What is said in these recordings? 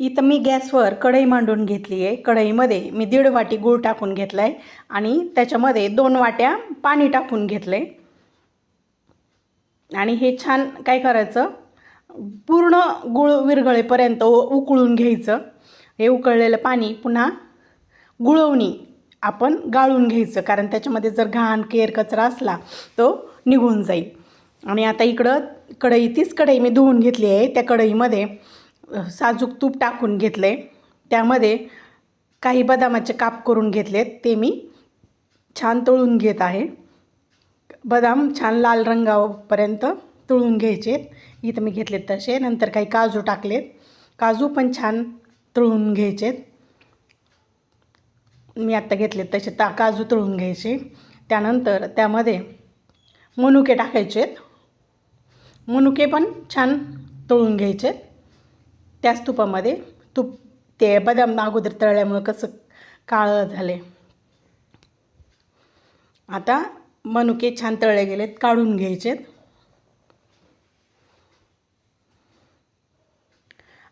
इथं मी गॅसवर कढई मांडून घेतली आहे. कढईमध्ये मी दीड वाटी गूळ टाकून घेतला आहे आणि त्याच्यामध्ये दोन वाट्या पाणी टाकून घेतलं आहे आणि हे छान काय करायचं? पूर्ण गुळ विरघळेपर्यंत उ- उकळून घ्यायचं. हे उकळलेलं पाणी पुन्हा गुळवणी आपण गाळून घ्यायचं. कारण त्याच्यामध्ये जर घाण केर कचरा असला तो निघून जाईल. आणि आता इकडं कढई तीच कढई मी धुवून घेतली आहे. त्या कढईमध्ये साजूक तूप टाकून घेतलं आहे त्यामध्ये काही बदामाचे काप करून घेतलेत. ते मी छान तळून घेत आहे. बदाम छान लाल रंगापर्यंत तळून घ्यायचे. इथं मी घेतलेत तसे. नंतर काही काजू टाकलेत. काजू पण छान तळून घ्यायचेत मी आत्ता घेतलेत तसे ता काजू तळून घ्यायचे. त्यानंतर त्यामध्ये मनुके टाकायचेत. मनुके पण छान तळून घ्यायचे त्याच तुपामध्ये तूप ते बदाम अगोदर तळल्यामुळं कसं काळं झाले. आता मनुके छान तळले गेलेत काढून घ्यायचेत.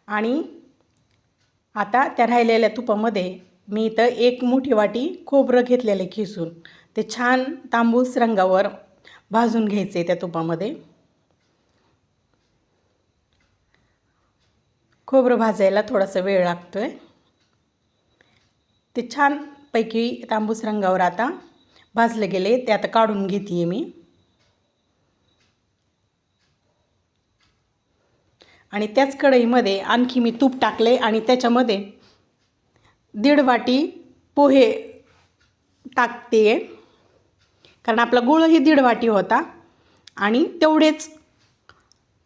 आणि आता त्या राहिलेल्या तुपामध्ये मी इथं एक मोठी वाटी खोबरं घेतलेलं आहे खिसून ते छान तांबूस रंगावर भाजून घ्यायचे त्या तुपामध्ये. खोबरं भाजायला थोडासा वेळ लागतो आहे ते छानपैकी तांबूस रंगावर आता भाजले गेले. ते आता काढून घेते आहे मी. आणि त्याच कढईमध्ये आणखी मी तूप टाकले आणि त्याच्यामध्ये दीड वाटी पोहे टाकते कारण आपला गुळही दीड वाटी होता आणि तेवढेच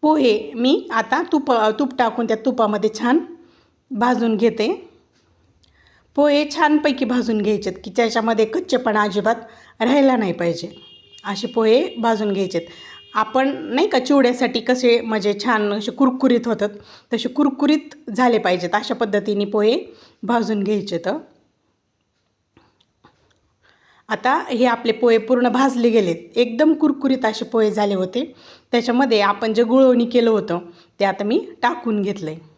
पोहे मी आता तुप तूप टाकून त्या तुपामध्ये छान भाजून घेते. पोहे छानपैकी भाजून घ्यायचेत की त्याच्यामध्ये कच्चेपणा अजिबात राहायला नाही पाहिजे. असे पोहे भाजून घ्यायचेत. आपण नाही का चिवड्यासाठी कसे म्हणजे छान असे कुरकुरीत होतात तसे कुरकुरीत झाले पाहिजेत. अशा पद्धतीने पोहे भाजून घ्यायचे तर आता हे आपले पोहे पूर्ण भाजले गेलेत. एकदम कुरकुरीत असे पोहे झाले होते. त्याच्यामध्ये आपण जे गुळवणी केलं होतं ते आता मी टाकून घेतलं आहे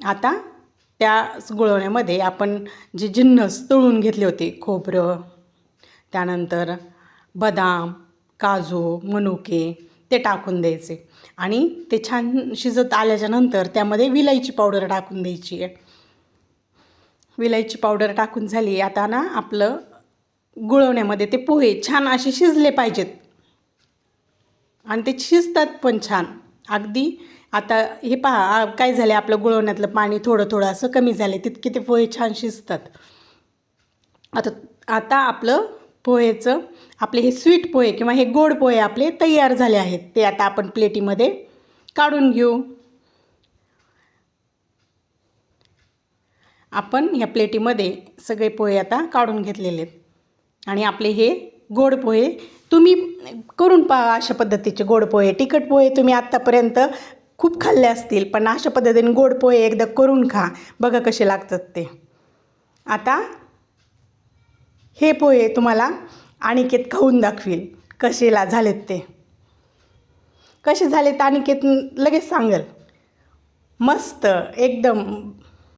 आता त्या गुळवण्यामध्ये आपण जे जिन्नस तळून घेतले होते खोबरं त्यानंतर बदाम काजू मनुके ते टाकून द्यायचे. आणि ते छान शिजत आल्याच्यानंतर त्यामध्ये विलायची पावडर टाकून द्यायची आहे. विलायची पावडर टाकून झाली. आता ना आपलं गुळवण्यामध्ये ते पोहे छान असे शिजले पाहिजेत. आणि ते शिजतात पण छान. अगदी आता हे पहा काय झालं आपलं गुळवण्यातलं पाणी थोडं थोडं असं कमी झालं तितके ते पोहे छान शिजतात. आता आता आपलं पोहेचं आपले हे स्वीट पोहे किंवा हे गोड पोहे आपले तयार झाले आहेत. ते आता आपण प्लेटीमध्ये काढून घेऊ. आपण ह्या प्लेटीमध्ये सगळे पोहे आता काढून घेतलेले आहेत. आणि आपले हे गोड पोहे तुम्ही करून पा अशा पद्धतीचे गोड पोहे. तिखट पोहे तुम्ही आत्तापर्यंत खूप खाल्ले असतील पण अशा पद्धतीने गोड पोहे एकदा करून खा. बघा कसे लागतात ते. आता हे पोहे तुम्हाला अनिकेत खाऊन दाखवील कसेला झालेत ते. कसे झालेत अनिकेत लगेच सांगेल. मस्त एकदम